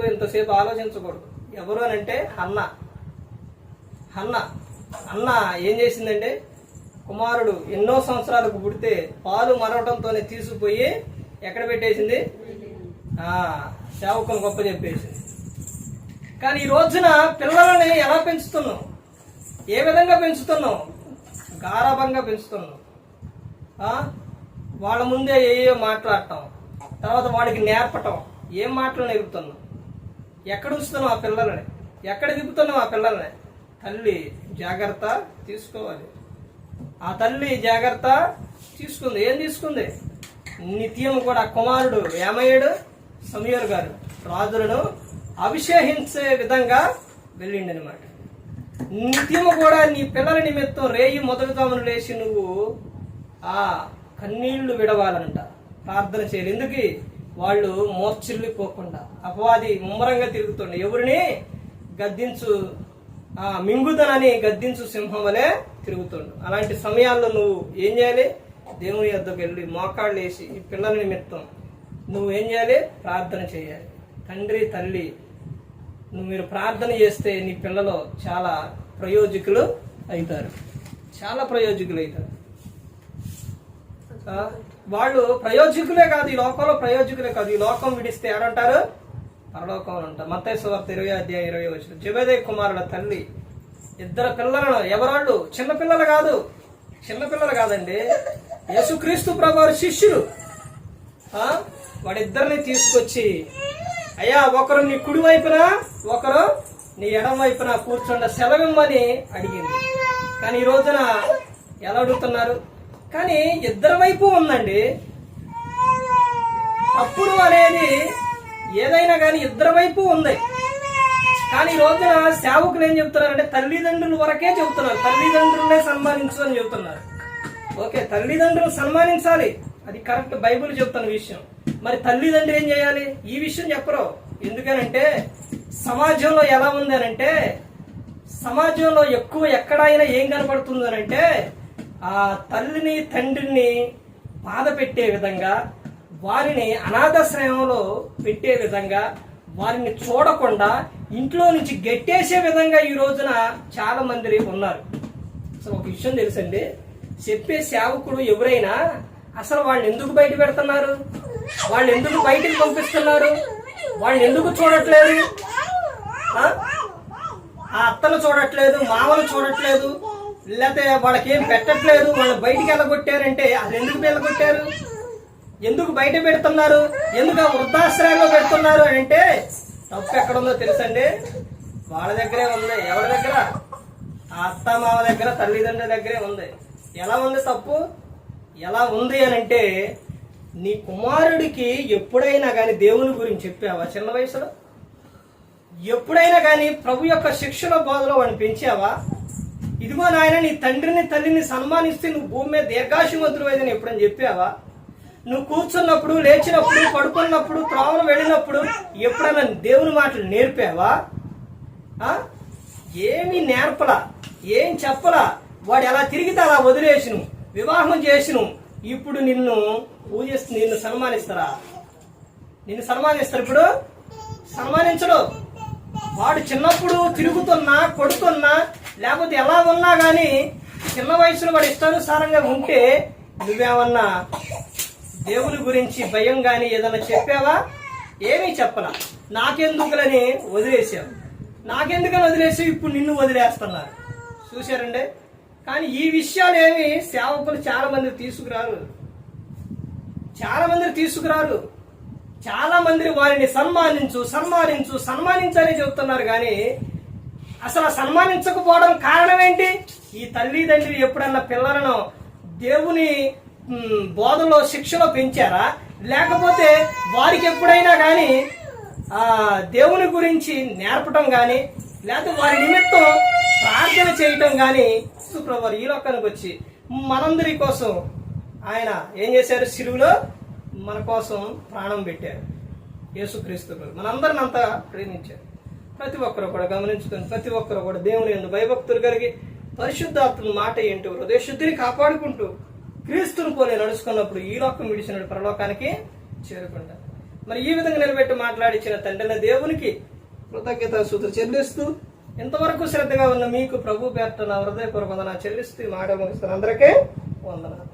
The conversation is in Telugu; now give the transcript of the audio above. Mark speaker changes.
Speaker 1: ఎప్పుడు ఇంతసేపు ఆలోచించకూడదు. ఎవరు అని అంటే అన్న. అన్న. అన్న ఏం చేసిందంటే కుమారుడు ఎన్నో సంవత్సరాలకు పుడితే పాలు మరవటంతోనే తీసుకుపోయి ఎక్కడ పెట్టేసింది? ఆ సేవకుని గొప్ప చెప్పేసింది కానీ ఈ రోజున పిల్లలని ఎలా పెంచుతున్నావు ఏ విధంగా పెంచుతున్నావు గారాభంగా పెంచుతున్నావు వాళ్ళ ముందే ఏయో మాట్లాడటం? తర్వాత వాడికి నేర్పటం. ఏం మాటలు నేర్పుతున్నావు ఎక్కడ ఉంచుతున్నావు ఆ పిల్లలని? ఎక్కడ దిప్పుతున్నావు ఆ పిల్లల్ని? తల్లి జాగ్రత్త తీసుకోవాలి. ఆ తల్లి జాగ్రత్త తీసుకుంది. ఏం తీసుకుంది? నిత్యం కూడా కుమారుడు ఏమయ్యాడు సమీర్ గారు రాజులను అభిషేహించే విధంగా వెళ్ళిండి అనమాట నిత్యము కూడా నీ పిల్లల నిమిత్తం రేయి మొదలుతామని లేచి నువ్వు ఆ కన్నీళ్ళు విడవాలంట. ప్రార్థన చేయాలి. ఎందుకు? వాళ్ళు మోర్చిల్లిపోకుండా అపవాది ముమ్మరంగా తిరుగుతుండే. ఎవరిని? గద్దించు ఆ మింగుదనని గద్దించు సింహం వలె తిరుగుతుండు. అలాంటి సమయాల్లో నువ్వు ఏం చేయాలి? దేవుని యొద్దకు వెళ్ళి మోకాళ్ళు వేసి ఈ పిల్లల నిమిత్తం నువ్వు ఏం చేయాలి? ప్రార్థన చేయాలి. తండ్రి తల్లి నువ్వు మీరు ప్రార్థన చేస్తే నీ పిల్లలు చాలా ప్రయోజకులు అవుతారు. చాలా ప్రయోజకులు అవుతారు. వాళ్ళు ప్రయోజకులే కాదు ఈ లోకంలో ప్రయోజకులే కాదు ఈ లోకం విడిస్తే ఏడంటారు పరలోకంలో ఉంటారు. అంటారు ఇరవై అధ్యాయం ఇరవై వచ్చిన జబేదే కుమారుల తల్లి ఇద్దరు పిల్లలను ఎవరాళ్ళు? చిన్నపిల్లలు కాదు. చిన్నపిల్లలు కాదండి. యేసుక్రీస్తు ప్రభు శిష్యులు. వాడిద్దరిని తీసుకొచ్చి అయ్యా ఒకరు నీ కుడి వైపున ఒకరు నీ ఎడం వైపున కూర్చుండ సెలవిమ్మని అడిగింది. కానీ ఈ రోజున ఎలా అడుగుతున్నారు? కానీ ఇద్దరి వైపు ఉందండి. తప్పుడు అనేది ఏదైనా కానీ ఇద్దరి వైపు ఉంది. కానీ ఈ రోజున సేవకులు ఏం చెప్తున్నారంటే తల్లిదండ్రుల వరకే చెబుతున్నారు. తల్లిదండ్రులనే సన్మానించు అని చెబుతున్నారు. ఓకే తల్లిదండ్రులు సన్మానించాలి. అది కరెక్ట్ బైబిల్ చెప్తున్న విషయం. మరి తల్లిదండ్రులు ఏం చేయాలి? ఈ విషయం చెప్పరు. ఎందుకనంటే సమాజంలో ఎలా ఉంది అనంటే సమాజంలో ఎక్కువ ఎక్కడైనా ఏం కనపడుతుంది అనంటే ఆ తల్లిని తండ్రిని బాధ పెట్టే విధంగా వారిని అనాథాశ్రయంలో పెట్టే విధంగా వారిని చూడకుండా ఇంట్లో నుంచి గెట్టేసే విధంగా ఈ రోజున చాలా మంది ఉన్నారు. అసలు ఒక విషయం తెలుసండి. చెప్పే సేవకుడు ఎవరైనా అసలు వాళ్ళు ఎందుకు బయట పెడుతున్నారు? వాళ్ళు ఎందుకు బయటికి పంపిస్తున్నారు? వాళ్ళు ఎందుకు చూడట్లేదు? ఆ? అత్తను అత్తలు చూడట్లేదు మామలు చూడట్లేదు లేకపోతే వాళ్ళకి ఏం పెట్టట్లేదు వాళ్ళు బయటికి వెళ్ళగొట్టారంటే అది ఎందుకు వెళ్ళగొట్టారు? ఎందుకు బయట పెడుతున్నారు? ఎందుకు వృద్ధాశ్రయంలో పెడుతున్నారు అని అంటే తప్పు ఎక్కడ ఉందో తెలుసండి? వాళ్ళ దగ్గరే ఉంది. ఎవరి దగ్గర? అత్త మామ దగ్గర తల్లిదండ్రుల దగ్గరే ఉంది. ఎలా ఉంది తప్పు? ఎలా ఉంది అని అంటే నీ కుమారుడికి ఎప్పుడైనా కానీ దేవుని గురించి చెప్పావా చిన్న వయసులో? ఎప్పుడైనా కానీ ప్రభు యొక్క శిక్షణ బోధలో వాడిని పెంచావా? ఇదిగో నాయన నీ తండ్రిని తల్లిని సన్మానిస్తే నువ్వు భూమి మీద దీర్ఘాశుమంతుడు అని ఎప్పుడని చెప్పావా? నువ్వు కూర్చున్నప్పుడు లేచినప్పుడు పడుకున్నప్పుడు త్రోవను వెళ్ళినప్పుడు ఎప్పుడైనా దేవుని మాటలు నేర్పావా? ఏమి నేర్పలా ఏం చెప్పలా? వాడు ఎలా తిరిగితే అలా వదిలేసిను వివాహం చేసిను. ఇప్పుడు నిన్ను పూజిస్తు నిన్ను సన్మానిస్తారా? నిన్ను సన్మానిస్తారు ఇప్పుడు? సన్మానించడు. వాడు చిన్నప్పుడు తిరుగుతున్నా కొడుతున్నా లేకపోతే ఎలా ఉన్నా కానీ చిన్న వయసులో వాడు ఇష్టానుసారంగా ఉంటే నువ్వేమన్నా దేవుని గురించి భయం కానీ ఏదైనా చెప్పావా? ఏమీ చెప్పలా. నాకెందుకులని వదిలేసావు నాకెందుకని వదిలేసి ఇప్పుడు నిన్ను వదిలేస్తున్నారు. చూశారండి? కానీ ఈ విషయాలు ఏమి సేవకులు చాలా మంది తీసుకురారు. చాలా మంది తీసుకురారు. చాలా మంది వారిని సన్మానించు సన్మానించు సన్మానించని చెబుతున్నారు కానీ అసలు సన్మానించకపోవడం కారణం ఏంటి ఈ తల్లిదండ్రులు ఎప్పుడన్నా పిల్లలను దేవుని బోధలో శిక్షలో పెంచారా? లేకపోతే వారికి ఎప్పుడైనా కానీ ఆ దేవుని గురించి నేర్పటం కానీ లేకపోతే వారి నిమిత్తం ప్రార్థన చేయటం కానీ సుప్రభు ఈ లోకానికి వచ్చి మనందరి కోసం ఆయన ఏం చేశారు? సిరువులో మన కోసం ప్రాణం పెట్టారు. యేసుక్రీస్తు మనందరిని అంతా ప్రేమించారు. ప్రతి ఒక్కరు కూడా గమనించుకొని ప్రతి ఒక్కరు కూడా దేవుని ఎందు భయభక్తులు కలిగి పరిశుద్ధాత్మ మాట ఏంటో? హృదయ శుద్ధిని కాపాడుకుంటూ క్రీస్తుని పోలే నడుచుకున్నప్పుడు ఈ లోకం విడిచిన పరలోకానికి చేరుకుంటారు మరి ఈ విధంగా నిలబెట్టి మాట్లాడించిన తండ్రిన దేవునికి కృతజ్ఞత సూత్ర చెల్లిస్తూ ఇంతవరకు శ్రద్ధగా ఉన్న మీకు ప్రభు పేర్ట నా హృదయపూర్వక వందన చెల్లిస్తూ మాట ముగిస్తున్న అందరికీ వందనాలు.